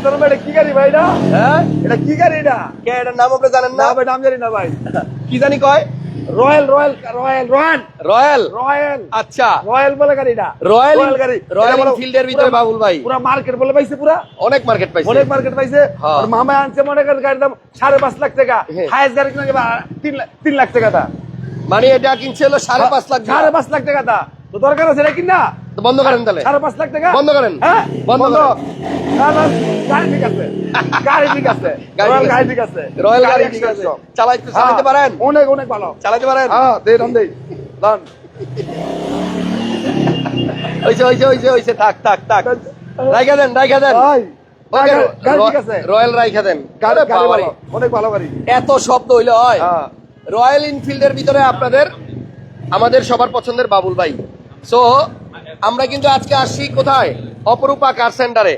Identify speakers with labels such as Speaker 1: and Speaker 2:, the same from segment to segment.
Speaker 1: হাসান এটা কি গাড়ি ভাই এটা?
Speaker 2: হ্যাঁ?
Speaker 1: এটা কি গাড়ি এটা?
Speaker 2: কে এটার নাম আপনি জানেন
Speaker 1: না?
Speaker 2: না
Speaker 1: নাম জানি না ভাই।
Speaker 2: কি জানি কয়?
Speaker 1: Royal royal royal royal.
Speaker 2: Royal?
Speaker 1: Royal.
Speaker 2: আচ্ছা।
Speaker 1: রয়্যাল বলে গাড়িটা
Speaker 2: রয়্যাল
Speaker 1: গাড়ি।
Speaker 2: রয়্যাল
Speaker 1: এটা
Speaker 2: ভিতরে বাবুল ভাই।
Speaker 1: পুরা মার্কেট বলে পাইছে পুরা।
Speaker 2: অনেক মার্কেট পাইছে।
Speaker 1: অনেক মার্কেট পাইছে।
Speaker 2: হ্যাঁ।
Speaker 1: আর মামা আনছে মনে করেন গাড়ির দাম সাড়ে পাঁচ লাখ টাকা।
Speaker 2: হ্যাঁ।
Speaker 1: হায়েস্ট গাড়ি কিনা তিন লাখ তিন লাখ টাকা
Speaker 2: মানে এটা কিনছে হলো সাড়ে পাঁচ লাখ
Speaker 1: সাড়ে পাঁচ লাখ টাকা তো দরকার আছে এটা কিনা?
Speaker 2: বন্ধ করেন তাহলে।
Speaker 1: সাড়ে পাঁচ লাখ টাকা?
Speaker 2: বন্ধ করেন।
Speaker 1: হ্যাঁ
Speaker 2: বন্ধ
Speaker 1: বন্ধ। গাড়ি ঠিক আছে। গাড়ি ঠিক আছে।
Speaker 2: গাড়ি
Speaker 1: রয়্যাল গাড়ি ঠিক আছে।
Speaker 2: রয়্যাল গাড়ি ঠিক আছে। চালাইতে
Speaker 1: হ্যাঁ,
Speaker 2: পারেন?
Speaker 1: অনেক অনেক ভালো।
Speaker 2: চালাতে পারেন?
Speaker 1: হ্যাঁ দে
Speaker 2: থাক থাক থাক। রাইখা দেন রাইখা দেন। রয়্যাল রাইখা
Speaker 1: অনেক ভালো গাড়ি।
Speaker 2: এত শব্দ হইলে হয়।
Speaker 1: হ্যাঁ।
Speaker 2: রয়্যাল এনফিল্ডের ভিতরে আপনাদের আমাদের সবার পছন্দের বাবুল ভাই। সো আমরা কিন্তু আজকে আসছি কোথায়? অপরূপা কার সেন্টারে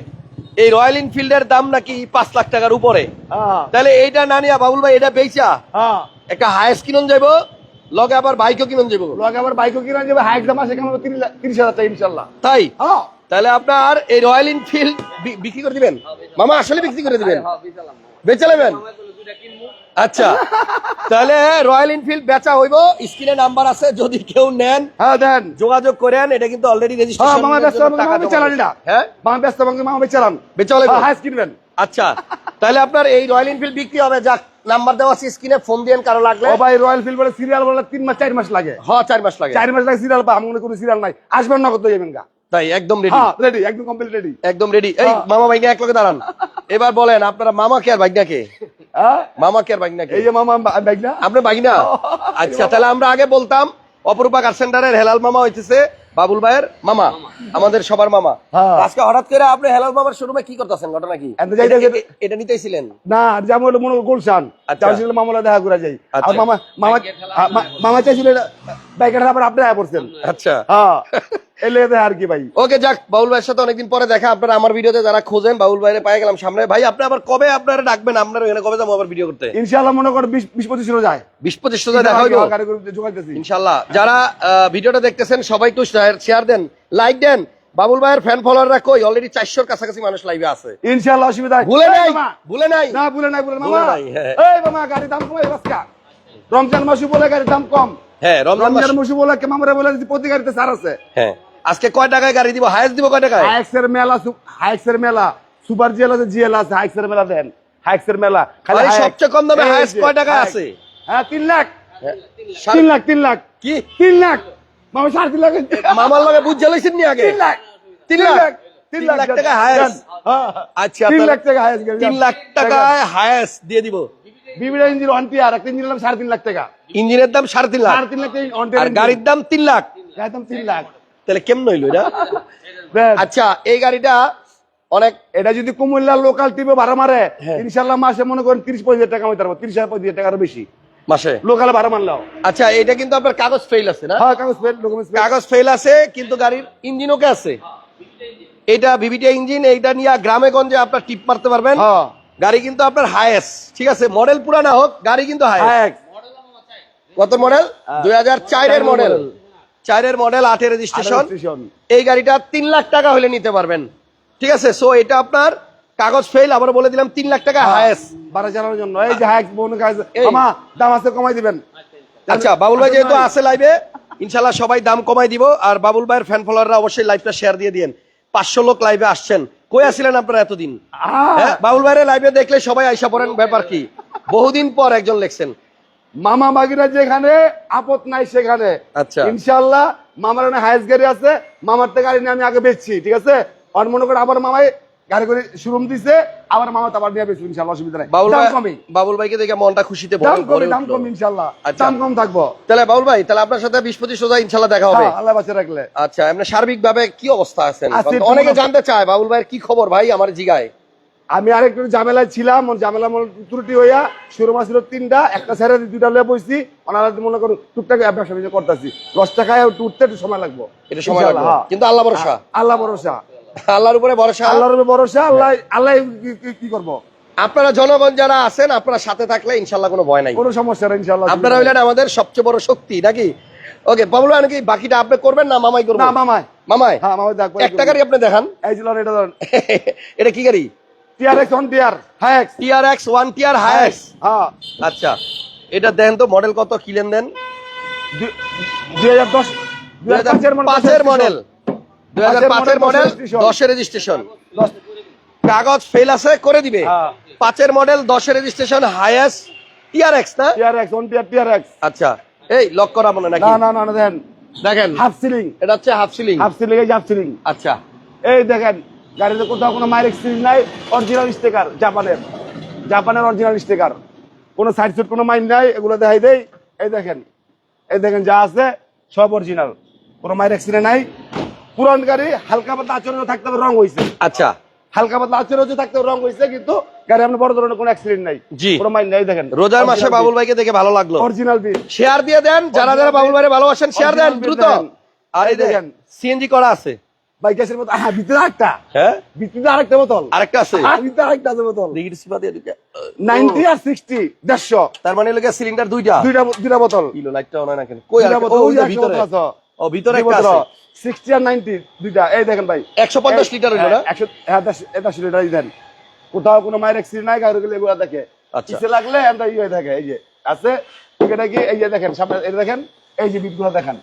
Speaker 2: এই রয়্যাল এনফিল্ডের দাম নাকি পাঁচ লাখ টাকার উপরে।
Speaker 1: হ্যাঁ।
Speaker 2: তাহলে এইটা না নিয়া বাবুল ভাই এটা বেচা
Speaker 1: হ্যাঁ।
Speaker 2: একটা হায়েস কিনন যাইব লগে আবার বাইকও কিনন যাইব।
Speaker 1: লগে আবার বাইকও কিনা যাবে হাইক দাম আছে কেমন তিরিশ হাজার টাকা ইনশাল্লাহ।
Speaker 2: তাই?
Speaker 1: হ্যাঁ।
Speaker 2: তাহলে আপনার এই রয়্যাল এনফিল্ড বিক্রি করে দিবেন? মামা আসলে বিক্রি করে দিবেন? বেচে নেবেন? আচ্ছা। তাহলে রয়্যাল এনফিল্ড বেচা হইব। স্ক্রিনে নাম্বার আছে যদি কেউ নেন
Speaker 1: হ্যাঁ দেন।
Speaker 2: যোগাযোগ করেন এটা কিন্তু অলরেডি
Speaker 1: হ্যাঁ
Speaker 2: রেজিস্ট্রেশন
Speaker 1: মামা ব্যস্ত মামা বেচালান এটা
Speaker 2: হ্যাঁ?
Speaker 1: মামা ব্যস্ত মামা বেচালান
Speaker 2: বেচা লাগবে?
Speaker 1: হাইস কিনবেন।
Speaker 2: আচ্ছা তাহলে আপনার এই রয়্যাল এনফিল্ড বিক্রি হবে যাক নাম্বার দেওয়া আছে স্ক্রিনে ফোন দিয়েন কারও লাগলে।
Speaker 1: ও ভাই রয়্যাল ফিল্ড বলে সিরিয়াল বলে তিন মাস চার মাস লাগে।
Speaker 2: হ চার মাস লাগে।
Speaker 1: চার মাস লাগে সিরিয়াল পা আমার কোনো সিরিয়াল নাই। আসবেন না কত যাবেন গা।
Speaker 2: তাই একদম রেডি
Speaker 1: হ্যাঁ রেডি একদম কমপ্লিট রেডি
Speaker 2: একদম রেডি এই
Speaker 1: হ্যাঁ।
Speaker 2: মামা বাইক এক লগে দাঁড়ান। এবার বলেন আপনারা মামা কে আর
Speaker 1: হ্যাঁ
Speaker 2: মামা কে আর বাইক
Speaker 1: এই যে মামা বাইক না
Speaker 2: আপনি বাইক আচ্ছা তাহলে আমরা আগে বলতাম অপরূপা কার সেন্টারের হেলাল মামা হইতেছে বাবুল ভাইয়ের মামা আমাদের সবার মামা।
Speaker 1: হ্যাঁ।
Speaker 2: আজকে হঠাৎ করে আপনি হেলাল মামার শোরুমে কি করতেছেন ঘটনা কি? এটা- নিতেছিলেন
Speaker 1: না যেমন হলো মনে গুলশান।
Speaker 2: আচ্ছা।
Speaker 1: চাইছিল মামলা দেখা করে যাই। আর
Speaker 2: আচ্ছা।
Speaker 1: মামা মামা মামা চাইছিল বাইকের আবার আপনি আয়া পড়ছেন
Speaker 2: আচ্ছা।
Speaker 1: হ্যাঁ। এলে আর কি ভাই।
Speaker 2: ওকে যাক বাবুল ভাইয়ের সাথে অনেকদিন পরে দেখা। আপনারা আমার ভিডিওতে যারা খোঁজেন বাবুল ভাইয়ের পায়ে গেলাম সামনে। ভাই আপনি আবার কবে আপনারা ডাকবেন? আপনার এখানে কবে যাব আবার ভিডিও করতে?
Speaker 1: ইনশাআল্লাহ মনে করো বিশ বিশ পঁচিশ যায়।
Speaker 2: বিশ পঁচিশ হাজার দেখা হইব
Speaker 1: গাড়ি করে যোগাইতেছি
Speaker 2: ইনশাল্লাহ যারা ভিডিওটা দেখতেছেন সবাই একটু শেয়ার দেন লাইক দেন। বাবুল ভাইয়ের ফ্যান ফলোয়াররা কই? অলরেডি চারশোর কাছাকাছি মানুষ লাইভে আছে।
Speaker 1: ইনশাআল্লাহ অসুবিধা
Speaker 2: ভুলে নাই? ভুলে নাই?
Speaker 1: না ভুলে নাই ভুলে নাই,
Speaker 2: হ্যাঁ।
Speaker 1: এই মামা গাড়ি দাম কমাই বাসকা রমজান মাসে বলে গাড়ির দাম কম।
Speaker 2: হ্যাঁ রমজান মাস
Speaker 1: বলে কে মামারে বলে প্রতি গাড়িতে ছাড় আছে।
Speaker 2: হ্যাঁ। আজকে কয় টাকায় গাড়ি দিব? হায়েস্ট দিব কয় টাকায়?
Speaker 1: হাইক্সের মেলা হাইক্সের মেলা। সুপার জিএল আছে জিএল আছে হাইক্সের মেলা দেন। হাইক্সের মেলা। হাইক্স।
Speaker 2: সবচেয়ে কম দামে
Speaker 1: যে,
Speaker 2: কয়
Speaker 1: হাইক্স।
Speaker 2: আছে?
Speaker 1: হ্যাঁ তিন লাখ।
Speaker 2: হ্যাঁ,
Speaker 1: তিন
Speaker 2: সাড়ে-
Speaker 1: লাখ তিন লাখ।
Speaker 2: কি?
Speaker 1: তিন লাখ। মামা সাড়ে তিন লাখ।
Speaker 2: মামার লগে বুঝ জ্বালাইছেন নি আগে?
Speaker 1: তিন লাখ।
Speaker 2: তিন লাখ? তিন লাখ টাকা হায়েস্ট আচ্ছা
Speaker 1: তিন
Speaker 2: তাহলে
Speaker 1: লাখ টাকা হাইস্ট
Speaker 2: তিন লাখ টাকায় হায়েস্ট দিয়ে দিব।
Speaker 1: বিবিটা ইঞ্জিন টি আর একটা ইঞ্জিন নিলাম সাড়ে তিন লাখ টাকা।
Speaker 2: ইঞ্জিনের দাম সাড়ে তিন লাখ।
Speaker 1: সাড়ে তিন লাখ ওয়ান
Speaker 2: আর গাড়ির দাম তিন লাখ।
Speaker 1: একদম তিন লাখ।
Speaker 2: তাহলে কেমন হইল এটা? আচ্ছা এই গাড়িটা অনেক
Speaker 1: এটা যদি কুমিল্লা লোকাল টিপে ভাড়া মারে
Speaker 2: হ্যাঁ।
Speaker 1: ইনশাল্লাহ মাসে মনে করেন তিরিশ পঁয়ত্রিশ টাকা আমি পারব তিরিশ হাজার পঁয়ত্রিশ টাকার বেশি।
Speaker 2: মাসে?
Speaker 1: লোকালে ভাড়া মারলাও
Speaker 2: আচ্ছা এটা কিন্তু আপনার কাগজ ফেল আছে না?
Speaker 1: হ্যাঁ কাগজ
Speaker 2: কাগজ ফেল আছে কিন্তু গাড়ির ইঞ্জিন ওকে আছে? এটা ভিভিটি ইঞ্জিন এইটা নিয়ে গ্রামে গঞ্জে আপনার টিপ মারতে পারবেন।
Speaker 1: হ্যাঁ।
Speaker 2: গাড়ি কিন্তু আপনার হায়েস ঠিক আছে? মডেল পুরানা হোক গাড়ি কিন্তু হায়েস কত মডেল দুই হাজার চারের মডেল। চারের মডেল আটের রেজিস্ট্রেশন এই গাড়িটা তিন লাখ টাকা হলে নিতে পারবেন। ঠিক আছে? সো এটা আপনার কাগজ ফেল আবার বলে দিলাম তিন লাখ টাকা হায়েস
Speaker 1: বারো জানার জন্য। এই যে বোন দাম আছে কমাই দিবেন।
Speaker 2: আচ্ছা বাবুল ভাই যেহেতু আছে লাইভে ইনশাল্লাহ সবাই দাম কমাই দিব। আর বাবুল ভাইয়ের ফ্যান ফলোয়াররা অবশ্যই লাইভটা শেয়ার দিয়ে দিন পাঁচশো লোক লাইভে আসছেন। কই আসছিলেন আপনারা এতদিন? হ্যাঁ বাবুল ভাইয়ের লাইভে দেখলে সবাই আইসা পড়েন ব্যাপার কি? বহুদিন পর একজন লেখছেন।
Speaker 1: মামা বাগিরা যেখানে আপদ নাই সেখানে।
Speaker 2: আচ্ছা।
Speaker 1: ইনশাল্লাহ মামার অনেক হাইস গাড়ি আছে মামার থেকে গাড়ি নিয়ে আমি আগে বেচছি ঠিক আছে? আর মনে করে আবার মামাই গাড়ি করে শুরুম দিছে আবার মামা তো আবার নিয়ে ইনশাল্লাহ অসুবিধা নাই।
Speaker 2: বাবুল ভাই বাবুল ভাইকে দেখে মনটা খুশিতে
Speaker 1: দাম কমই দাম। কম ইনশাল্লাহ
Speaker 2: আচ্ছা।
Speaker 1: দাম কম থাকব।
Speaker 2: তাহলে বাবুল ভাই তাহলে আপনার সাথে বিশ পঁচিশ ইনশাল্লাহ দেখা হবে।
Speaker 1: হ্যাঁ, আল্লাহ রাখলে।
Speaker 2: আচ্ছা এমনি সার্বিক ভাবে কি অবস্থা আছেন?
Speaker 1: আছি,
Speaker 2: অনেকে জানতে চায় বাবুল ভাইয়ের কি খবর? ভাই আমার জিগায়।
Speaker 1: আমি আরেকটু ঝামেলায় ছিলাম ঝামেলা মনে ত্রুটি হইয়া শুরু মাস ছিল তিনটা একটা স্যারের দুইটা লয়ে বসছি ওনারা মনে করুন টুকটাক ব্যবসা বাণিজ্য করতেছি। দশ টাকায় উঠতে একটু সময় লাগবো।
Speaker 2: এটা সময় লাগবে।
Speaker 1: হ্যাঁ।
Speaker 2: কিন্তু আল্লাহ ভরসা।
Speaker 1: আল্লাহ ভরসা।
Speaker 2: আল্লাহর উপরে ভরসা।
Speaker 1: আল্লাহর উপর ভরসা আল্লাহ আল্লাহ কি- করব?
Speaker 2: আপনারা জনগণ যারা আছেন আপনারা সাথে থাকলে ইনশাল্লাহ কোনো ভয় নাই।
Speaker 1: কোনো সমস্যা নেই ইনশাল্লাহ
Speaker 2: আপনারা হইলেন আমাদের সবচেয়ে বড় শক্তি নাকি? ওকে বাবুল নাকি বাকিটা আপনি করবেন না মামাই করবেন
Speaker 1: না মামায়
Speaker 2: মামাই?
Speaker 1: হ্যাঁ মামাই দেখ
Speaker 2: একটা গাড়ি আপনি দেখান।
Speaker 1: এই এটা
Speaker 2: এটা কি গাড়ি?
Speaker 1: টিআর
Speaker 2: ওয়ান টিআর
Speaker 1: হ্যাঁ
Speaker 2: আচ্ছা এটা দেন তো মডেল কত কিলেন দেন?
Speaker 1: দুই- দুই হাজার দশ দুই হাজার মডেল
Speaker 2: দুই হাজার পাঁচের মডেল দশের রেজিস্ট্রেশন কাগজ ফেল আছে করে দিবে। পাঁচের মডেল দশের রেজিস্ট্রেশন হাইয়েস্ট না?
Speaker 1: টিআর এক্স
Speaker 2: আচ্ছা এই লক করাবো না নাকি?
Speaker 1: না না না না দেখেন
Speaker 2: দেখেন।
Speaker 1: হাফ সিলিং
Speaker 2: এটা হচ্ছে হাফ সিলিং
Speaker 1: হাফ সিলিং এই হাফ সিলিং
Speaker 2: আচ্ছা।
Speaker 1: এই দেখেন গাড়িতে কোথাও কোনো মাইরেক সিলিং নাই অরিজিনাল স্টিকার জাপানের জাপানের অরিজিনাল স্টিকার কোনো সাইড সুট কোনো মাইন নাই এগুলো দেখাই দেই। এই দেখেন এই দেখেন যা আছে সব অরিজিনাল কোনো মাইরেক সিলিং নাই। পুরান গাড়ি হালকা পাতলা আচরণ থাকতে হবে রং হয়েছে
Speaker 2: আচ্ছা।
Speaker 1: হালকা পাতলা আচরণ থাকতে রং হয়েছে কিন্তু গাড়ি আপনার বড় ধরনের কোনো অ্যাক্সিডেন্ট নাই।
Speaker 2: জি।
Speaker 1: কোনো মাইন নাই দেখেন।
Speaker 2: রোজার মাসে বাবুল ভাইকে দেখে ভালো লাগল।
Speaker 1: অরিজিনাল বিল
Speaker 2: শেয়ার দিয়ে দেন। যারা যারা বাবুল ভাইরে ভালোবাসেন শেয়ার দেন দ্রুত। আর এই।
Speaker 1: দেখেন।
Speaker 2: সিএনজি করা আছে।
Speaker 1: ভাই গ্যাসের বোতল হ্যাঁ ভিতরে আরেকটা।
Speaker 2: হ্যাঁ?
Speaker 1: ভিতরে আরেকটা বোতল।
Speaker 2: আরেকটা আছে?
Speaker 1: ভিতরে আরেকটা আছে বোতল।
Speaker 2: দেখি সিপা দিয়ে ঢুকে।
Speaker 1: নাইনটি আর সিক্সটি দেড়শো।
Speaker 2: তার মানে লোকে সিলিন্ডার দুইটা?
Speaker 1: দুইটা দুইটা বোতল।
Speaker 2: কিলো লাইটটা অন না কেন? কই আর
Speaker 1: ওই
Speaker 2: ভিতরে।
Speaker 1: আছে।
Speaker 2: ও ভিতরে একটা আছে।
Speaker 1: সিক্সটি আর নাইনটি দুইটা। এই দেখেন ভাই।
Speaker 2: 150 লিটার হইল না?
Speaker 1: একশো হ্যাঁ দশ দশ লিটারই দেন। কোথাও কোনো মায়ের অ্যাক্সিডেন্ট নাই গাড়ি গেলে এগুলো দেখে।
Speaker 2: আচ্ছা।
Speaker 1: পিছে লাগলে আমরা ইয়ে দেখে এই যে। আছে এটা কি এই যে দেখেন সামনে এটা দেখেন এই যে বিটগুলো দেখেন।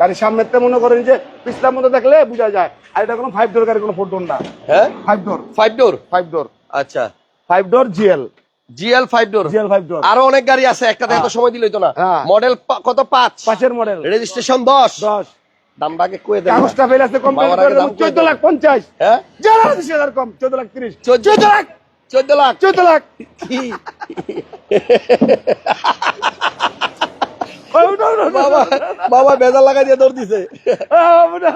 Speaker 1: গাড়ির সামনেতে মনে করেন যে পিছলার মধ্যে দেখলে বোঝা যায়। আর এটা কোনো ফাইভ ডোর গাড়ি কোনো ফোর ডোর না।
Speaker 2: হ্যাঁ?
Speaker 1: Five door
Speaker 2: five door
Speaker 1: five door
Speaker 2: আচ্ছা।
Speaker 1: Five door GL
Speaker 2: GL five door
Speaker 1: GL five door
Speaker 2: আরও অনেক গাড়ি আছে একটাতে এত সময় দিল তো না।
Speaker 1: হ্যাঁ।
Speaker 2: মডেল কত? পাঁচ।
Speaker 1: পাঁচের মডেল
Speaker 2: রেজিস্ট্রেশন দশ।
Speaker 1: দশ।
Speaker 2: দামটা আগে কয়ে দেন
Speaker 1: কাগজটা ফেল আছে কম
Speaker 2: দাম কত?
Speaker 1: চোদ্দ লাখ পঞ্চাশ।
Speaker 2: হ্যাঁ?
Speaker 1: যারা আশি কম চোদ্দ লাখ তিরিশ।
Speaker 2: চোদ্দ লাখ। চোদ্দ লাখ।
Speaker 1: চোদ্দ লাখ।
Speaker 2: বাবা বাবা বেজার লাগা দিয়ে দৌড় দিছে।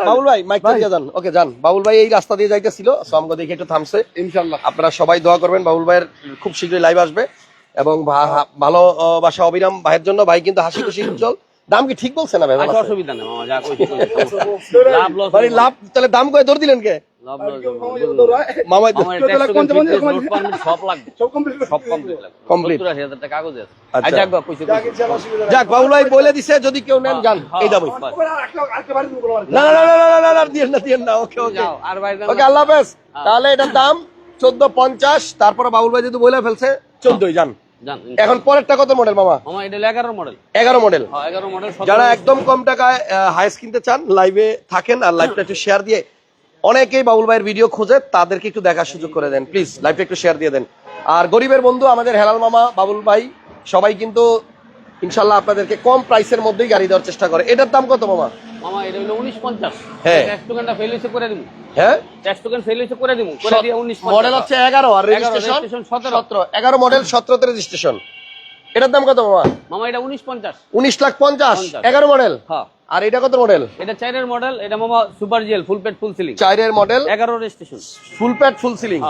Speaker 2: বাবুল ভাই মাইক দিয়ে যান। ওকে যান। বাবুল ভাই এই রাস্তা দিয়ে যাইতেছিল সো আমাকে দেখে একটু থামছে।
Speaker 1: ইনশাল্লাহ।
Speaker 2: আপনারা সবাই দোয়া করবেন বাবুল ভাইয়ের খুব শীঘ্রই লাইভ আসবে। এবং ভা- হা- ভালো বাসা অবিরাম ভাইয়ের জন্য। ভাই কিন্তু হাসি খুশি উজ্জ্বল। দাম কি ঠিক বলছে না
Speaker 3: আচ্ছা
Speaker 2: ভাই
Speaker 3: অসুবিধা নেই মামা যা কইছি কইছি, সমস্যা নেই। লাভ
Speaker 2: লাভ তাহলে দাম কয়ে দৌড় দিলেন কে?
Speaker 3: লাভ লস
Speaker 2: মামাই
Speaker 3: আমার
Speaker 1: চোদ্দ পঞ্চাশ
Speaker 3: ফিটনেস
Speaker 1: পঞ্চাশ
Speaker 3: নোট পারমিট সব লাগবে।
Speaker 1: সব কমপ্লিট
Speaker 3: সব কমপ্লিট লাগবে।
Speaker 2: Complete।
Speaker 3: 70000 টাকা কাগজ আছে। একবার কইছি কইছি।
Speaker 2: যাক বাবুল ভাই বলে দিছে যদি কেউ নেন যান এই দামই না না না না না, না না না দিয়েন না দিয়েন না ওকে ওকে।
Speaker 3: যাও আর বাইরে
Speaker 2: ওকে আল্লাহ হাফেজ। তাহলে এটার দাম চোদ্দ পঞ্চাশ তারপরে বাবুল ভাই যদি বলে ফেলছে চোদ্দই যান।
Speaker 3: জান
Speaker 2: এখন পরেরটা কত মডেল মামা?
Speaker 3: মামা এটা 11 মডেল
Speaker 2: এগারো মডেল
Speaker 3: হ্যাঁ 11 মডেল
Speaker 2: যারা একদম কম টাকায় হাইস কিনতে চান লাইভে থাকেন আর লাইভটা একটু শেয়ার দিয়ে অনেকেই বাবুল ভাইয়ের ভিডিও খোঁজে তাদেরকে একটু দেখার সুযোগ করে দেন। প্লিজ লাইভটা একটু শেয়ার দিয়ে দেন। আর গরিবের বন্ধু আমাদের হেলাল মামা বাবুল ভাই সবাই কিন্তু ইনশাল্লাহ আপনাদেরকে কম প্রাইসের মধ্যেই গাড়ি দেওয়ার চেষ্টা করে। এটার দাম কত মামা?
Speaker 3: মামা এটা হলো 1950
Speaker 2: হ্যাঁ।
Speaker 3: ট্যাক্স টোকেনটা ফেল হইছে করে দিমু
Speaker 2: হ্যাঁ?
Speaker 3: ট্যাক্স টোকেন ফেল করে দিমু করে দিয়ে 1950
Speaker 2: মডেল হচ্ছে এগারো আর রেজিস্ট্রেশন
Speaker 3: 17
Speaker 2: সতেরো। এগারো মডেল সতেরোতে রেজিস্ট্রেশন এটার দাম কত মামা
Speaker 3: মামা এটা 1950
Speaker 2: উনিশ লাখ পঞ্চাশ। এগারো মডেল
Speaker 3: হ্যাঁ।
Speaker 2: আর এটা কত মডেল
Speaker 3: এটা চাইনের মডেল এটা মামা সুপার জিএল ফুল পেট full ceiling
Speaker 2: চাইনের model
Speaker 3: 11 registration
Speaker 2: full pad full ceiling.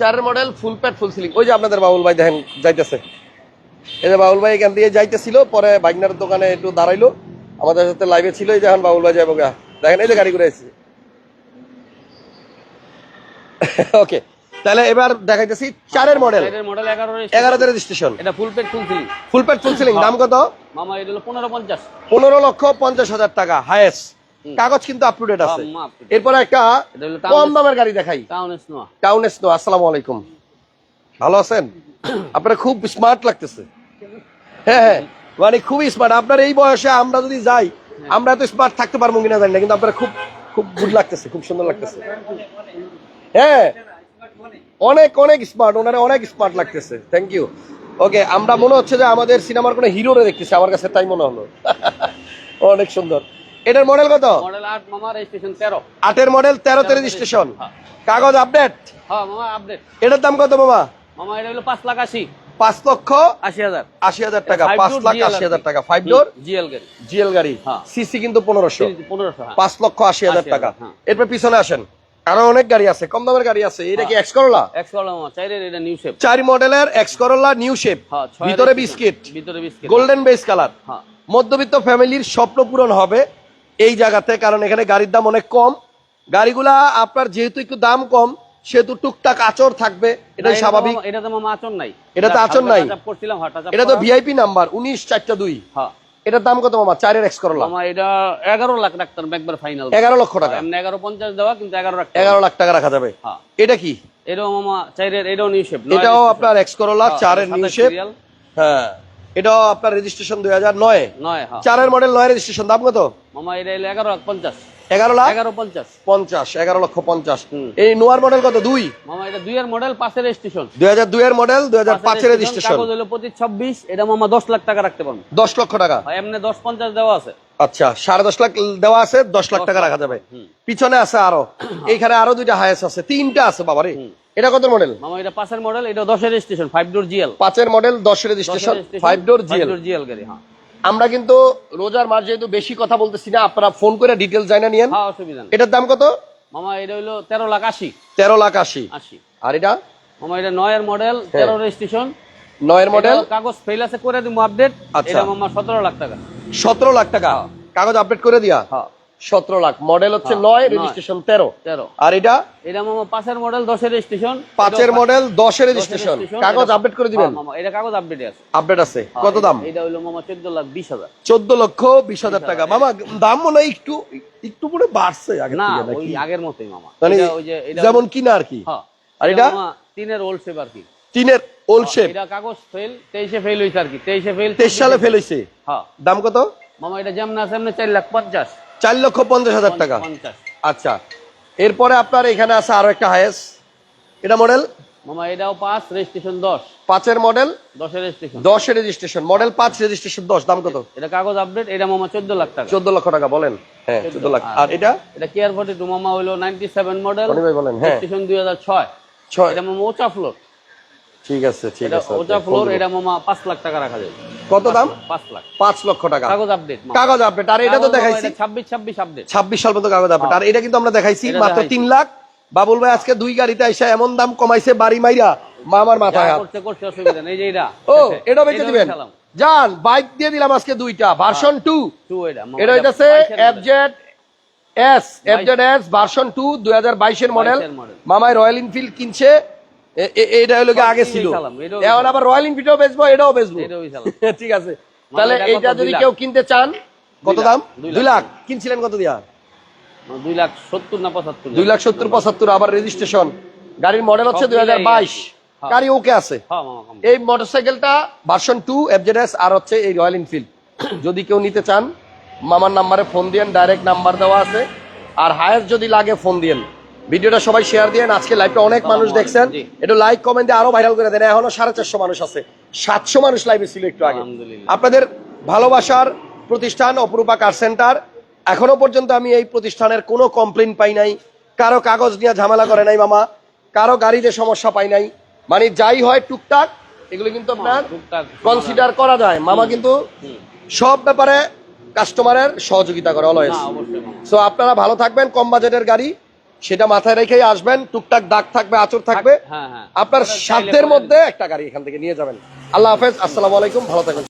Speaker 2: চারের model full pad full ceiling ওই যে আপনাদের বাবুল ভাই দেখেন যাইতেছে। এই যে বাবুল ভাই এখান দিয়ে যাইতেছিল পরে বাইকনার দোকানে একটু দাঁড়াইলো। আমাদের সাথে লাইভে ছিল এই যে এখন বাবুল ভাই যাব দেখেন এই যে গাড়ি করে এসেছে ওকে তাহলে এবার দেখাইতেছি চারের মডেল
Speaker 3: মডেল 11 রেজিস্ট্রেশন।
Speaker 2: এগারোতে রেজিস্ট্রেশন।
Speaker 3: এটা ফুল পেট full ceiling
Speaker 2: full pad full ceiling দাম কত?
Speaker 3: মামা এটা হলো 1550
Speaker 2: পনেরো লক্ষ পঞ্চাশ হাজার টাকা হায়েস্ট কাগজ কিন্তু আপ টু ডেট আছে। এরপরে একটা কম দামের গাড়ি দেখাই।
Speaker 3: টাউন
Speaker 2: স্নো আসসালামু আলাইকুম। ভালো আছেন? আপনার খুব স্মার্ট লাগতেছে। হ্যাঁ হ্যাঁ। মানে খুবই স্মার্ট আপনার এই বয়সে আমরা যদি যাই আমরা এত স্মার্ট থাকতে পারব কিনা জানি না কিন্তু আপনার খুব খুব গুড লাগতেছে খুব সুন্দর লাগতেছে। হ্যাঁ। অনেক অনেক স্মার্ট ওনারা অনেক স্মার্ট লাগতেছে। থ্যাংক ইউ ওকে আমরা মনে হচ্ছে যে আমাদের সিনেমার কোনো হিরোরে দেখতেছি আমার কাছে তাই মনে হলো। অনেক সুন্দর। এটার মডেল কত?
Speaker 3: মডেল 8 মামা রেজিস্ট্রেশন 13
Speaker 2: আটের মডেল তেরোতে রেজিস্ট্রেশন
Speaker 3: হ্যাঁ।
Speaker 2: কাগজ আপডেট
Speaker 3: হ্যাঁ মামা আপডেট
Speaker 2: এটার দাম কত মামা?
Speaker 3: মামা এটা হলো 5 লাখ 80
Speaker 2: পাঁচ লক্ষ
Speaker 3: 80000
Speaker 2: আশি হাজার টাকা পাঁচ লাখ
Speaker 3: GL
Speaker 2: আশি হাজার
Speaker 3: আর কি।
Speaker 2: টাকা ফাইভ ডোর
Speaker 3: জিএল গাড়ি।
Speaker 2: জিএল গাড়ি।
Speaker 3: হ্যাঁ।
Speaker 2: সিসি কিন্তু পনেরোশো।
Speaker 3: 1500 হ্যাঁ।
Speaker 2: পাঁচ লক্ষ আশি হাজার
Speaker 3: 80,000
Speaker 2: টাকা।
Speaker 3: হ্যাঁ।
Speaker 2: এরপর পিছনে আসেন। আরও অনেক গাড়ি আছে কম দামের গাড়ি আছে। এটা কি এক্স করলা
Speaker 3: এক্স কলা মামা চাইরের এটা নিউ শেপ
Speaker 2: চার মডেলের এক্স করলা নিউ শেপ ভিতরে বিস্কিট
Speaker 3: ভিতরে বিস্কিট
Speaker 2: গোল্ডেন বেস কালার মধ্যবিত্ত ফ্যামিলির স্বপ্ন পূরণ হবে এই জায়গাতে কারণ এখানে গাড়ির দাম অনেক কম। গাড়িগুলা আপনার যেহেতু একটু দাম কম সেহেতু টুকটাক আচর থাকবে এটাই স্বাভাবিক।
Speaker 3: এটা তো আচর নাই।
Speaker 2: এটাতে আঁচড় নাই।
Speaker 3: টাচ করছিলাম হ্যাঁ
Speaker 2: এটা তো ভিআইপি নাম্বার উনিশ চারটা দুই।
Speaker 3: হ্যাঁ।
Speaker 2: এটার দাম কত মামা? চারের এক্স করলা।
Speaker 3: মামা এটা 11 লাখ রাখতাম একবার ফাইনাল
Speaker 2: এগারো লক্ষ টাকা।
Speaker 3: এমনি 11 50 দেওয়া কিন্তু এগারো লাখ
Speaker 2: এগারো লাখ টাকা রাখা যাবে।
Speaker 3: হ্যাঁ।
Speaker 2: এটা কি?
Speaker 3: এটাও মামা চাইরের এটাও নিউ শেপ
Speaker 2: এটাও আপনার এক্স করলা চারের নিউ শেপ হ্যাঁ। এটাও আপনার রেজিস্ট্রেশন দুই হাজার নয়।
Speaker 3: নয় চার
Speaker 2: চারের মডেল নয় রেজিস্ট্রেশন দাম কত?
Speaker 3: মামা এটা এগারো লাখ পঞ্চাশ।
Speaker 2: এগারো লাখ?
Speaker 3: এগারো পঞ্চাশ।
Speaker 2: পঞ্চাশ এগারো লক্ষ পঞ্চাশ। এই নোয়ার মডেল কত? দুই?
Speaker 3: মামা এটা দুইয়ের মডেল পাঁচের স্টেশন
Speaker 2: দুই হাজার দুই এর মডেল দুই হাজার পাঁচের রেজিস্ট্রেশন
Speaker 3: কাগজ হলো পঁচিশ ছাব্বিশ এটা মামা দশ লাখ টাকা রাখতে
Speaker 2: দশ লক্ষ টাকা?
Speaker 3: এমনি দশ পঞ্চাশ দেওয়া আছে।
Speaker 2: আচ্ছা সাড়ে দশ লাখ দেওয়া আছে দশ লাখ টাকা রাখা যাবে। পিছনে আছে আরও। এইখানে আরও দুইটা হায়াস আছে তিনটা আছে বাবারে এটা কত মডেল
Speaker 3: মামা এটা পাঁচের মডেল এটা দশের স্টেশন ফাইভ ডোর জিএল
Speaker 2: পাঁচের মডেল দশের registration five door GL
Speaker 3: GL গাড়ি হ্যাঁ।
Speaker 2: আমরা কিন্তু রোজার মাস যেহেতু বেশি কথা বলতেছি না আপনারা ফোন করে ডিটেলস জানা নিয়েন।
Speaker 3: হ্যাঁ
Speaker 2: এটার দাম কত?
Speaker 3: মামা এটা হইল তেরো লাখ আশি।
Speaker 2: তেরো লাখ আশি।
Speaker 3: আশি।
Speaker 2: আর এটা?
Speaker 3: মামা এটা নয়ের মডেল তেরো রেজিস্ট্রেশন
Speaker 2: নয়ের মডেল
Speaker 3: কাগজ ফেল আছে করে দিব আপডেট
Speaker 2: আচ্ছা।
Speaker 3: মামা সতেরো লাখ টাকা।
Speaker 2: সতেরো লাখ টাকা। কাগজ আপডেট করে দিয়া?
Speaker 3: হ্যাঁ।
Speaker 2: সতেরো লাখ। মডেল হচ্ছে
Speaker 3: হ্যাঁ,
Speaker 2: নয়। রেজিস্ট্রেশন তেরো।
Speaker 3: তেরো।
Speaker 2: আর এটা?
Speaker 3: এটা মামা পাঁচের মডেল দশের রেজিস্ট্রেশন
Speaker 2: পাঁচের মডেল দশের রেজিস্ট্রেশন কাগজ আপডেট করে দিবেন?
Speaker 3: এটা কাগজ আপডেট আছে।
Speaker 2: আপডেট আছে। কত দাম?
Speaker 3: এটা হলো মামা চোদ্দ লাখ বিশ হাজার।
Speaker 2: চোদ্দ লক্ষ বিশ হাজার টাকা। মামা দাম মনে হয় একটু একটু পরে বাড়ছে আগের
Speaker 3: না ওই আগের মতোই মামা।
Speaker 2: মানে যেমন কিনা আর কি।
Speaker 3: হ্যাঁ।
Speaker 2: আর এটা?
Speaker 3: তিনের ওল্ড শেপ আর কি।
Speaker 2: তিনের ওল্ড শেপ
Speaker 3: এটা কাগজ ফেল তেইশে ফেল হয়েছে আর কি। তেইশে ফেল
Speaker 2: তেইশ সালে ফেল হয়েছে
Speaker 3: হ্যাঁ।
Speaker 2: দাম কত?
Speaker 3: মামা এটা যেমন আছে চার লাখ পঞ্চাশ।
Speaker 2: চার লক্ষ পঞ্চাশ হাজার টাকা। আচ্ছা এরপরে আপনার এখানে আছে আরও একটা হায়েস এটা মডেল?
Speaker 3: মামা এটাও পাঁচ রেজিস্ট্রেশন দশ।
Speaker 2: পাঁচের মডেল?
Speaker 3: দশের রেজিস্ট্রেশন।
Speaker 2: দশের রেজিস্ট্রেশন। মডেল পাঁচ রেজিস্ট্রেশন দশ দাম কত?
Speaker 3: এটা কাগজ আপডেট এটা মামা চোদ্দ লাখ টাকা।
Speaker 2: চোদ্দ লক্ষ টাকা বলেন। হ্যাঁ চোদ্দ লাখ। আর এটা?
Speaker 3: এটা কেয়ার ফর্টি টু মামা হলো নাইনটি সেভেন মডেল
Speaker 2: বলেন হ্যাঁ।
Speaker 3: রেজিস্ট্রেশন দুই হাজার ছয়।
Speaker 2: ছয়।
Speaker 3: এটা মামা ওচা ফ্লোর
Speaker 2: ঠিক আছে ঠিক আছে
Speaker 3: ওচা ফ্লোর এটা মামা পাঁচ লাখ টাকা রাখা যাবে।
Speaker 2: কত দাম?
Speaker 3: পাঁচ লাখ
Speaker 2: পাঁচ লক্ষ টাকা।
Speaker 3: কাগজ আপডেট
Speaker 2: কাগজ আপডেট আর এটা তো দেখাইছি।
Speaker 3: ছাব্বিশ ছাব্বিশ আপডেট
Speaker 2: ছাব্বিশ সাল পর্যন্ত কাগজ আপডেট আর এটা কিন্তু আমরা দেখাইছি মাত্র
Speaker 3: দেখাইছি।
Speaker 2: তিন লাখ। বাবুল ভাই আজকে দুই গাড়িতে আইসা এমন দাম কমাইছে বাড়ি মাইরা মামার মাথায় হাত।
Speaker 3: করছে করছে অসুবিধা নেই। যে এটা
Speaker 2: ও এটা বেঁচে দিবেন। যান বাইক দিয়ে দিলাম আজকে দুইটা। ভার্সন টু
Speaker 3: টু এটা মামা,
Speaker 2: এটা হইতাছে FZ S FZ S version two দুই হাজার বাইশের মডেল।
Speaker 3: 22 model।
Speaker 2: মামায় রয়্যাল এনফিল্ড কিনছে। এটা হলো আগে ছিল। এখন আবার রয়্যাল এনফিল্ডও বেচবো এটাও বেচবো। ঠিক আছে। তাহলে
Speaker 3: এটা
Speaker 2: এইটা যদি কেউ কিনতে চান কত
Speaker 3: দুই
Speaker 2: দাম?
Speaker 3: দুই
Speaker 2: লাখ। কিনছিলেন কত দিয়া?
Speaker 3: দুই লাখ সত্তর না পঁচাত্তর।
Speaker 2: দুই লাখ সত্তর পঁচাত্তর আবার রেজিস্ট্রেশন গাড়ির মডেল হচ্ছে দুই হাজার বাইশ।
Speaker 3: হ্যাঁ।
Speaker 2: গাড়ি ওকে আছে।
Speaker 3: হ্যাঁ কম।
Speaker 2: এই মোটরসাইকেলটা ভার্সন টু এফজেডএস আর হচ্ছে এই রয়্যাল এনফিল্ড যদি কেউ নিতে চান মামার নাম্বারে ফোন দিয়েন ডাইরেক্ট নাম্বার দেওয়া আছে। আর হায়ার যদি লাগে ফোন দিয়েন। ভিডিওটা সবাই শেয়ার দিয়ে আজকে লাইভটা অনেক মানুষ দেখছেন। একটু লাইক কমেন্ট দিয়ে আরও ভাইরাল করে দেন। এখনও সাড়ে চারশো মানুষ আছে। সাতশো মানুষ লাইভে ছিল একটু আগে। আপনাদের ভালোবাসার প্রতিষ্ঠান অপরূপা কার সেন্টার এখনও পর্যন্ত আমি এই প্রতিষ্ঠানের কোনো কমপ্লেন পাই নাই। কারও কাগজ নিয়ে ঝামেলা করে নাই মামা। কারও গাড়িতে সমস্যা পাই নাই। মানে যাই হয় টুকটাক এগুলো কিন্তু আপনার কনসিডার করা যায়। মামা কিন্তু সব ব্যাপারে কাস্টমারের সহযোগিতা করে অলওয়েজ সো আপনারা ভালো থাকবেন। কম বাজেটের গাড়ি। সেটা মাথায় রেখেই আসবেন টুকটাক দাগ থাকবে আচর থাকবে।
Speaker 3: হ্যাঁ হ্যাঁ।
Speaker 2: আপনার সাধ্যের মধ্যে একটা গাড়ি এখান থেকে নিয়ে যাবেন। আল্লাহ হাফেজ আসসালামু আলাইকুম ভালো থাকবেন